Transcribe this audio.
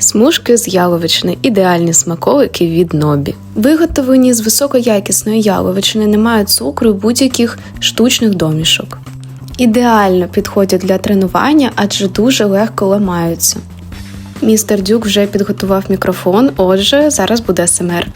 Смужки з яловичини ідеальні смаколики від нобі. Виготовлені з високоякісної яловичини не мають цукру і будь-яких штучних домішок. Ідеально підходять для тренування, адже дуже легко ламаються. Містер Дюк вже підготував мікрофон, отже, зараз буде СМР.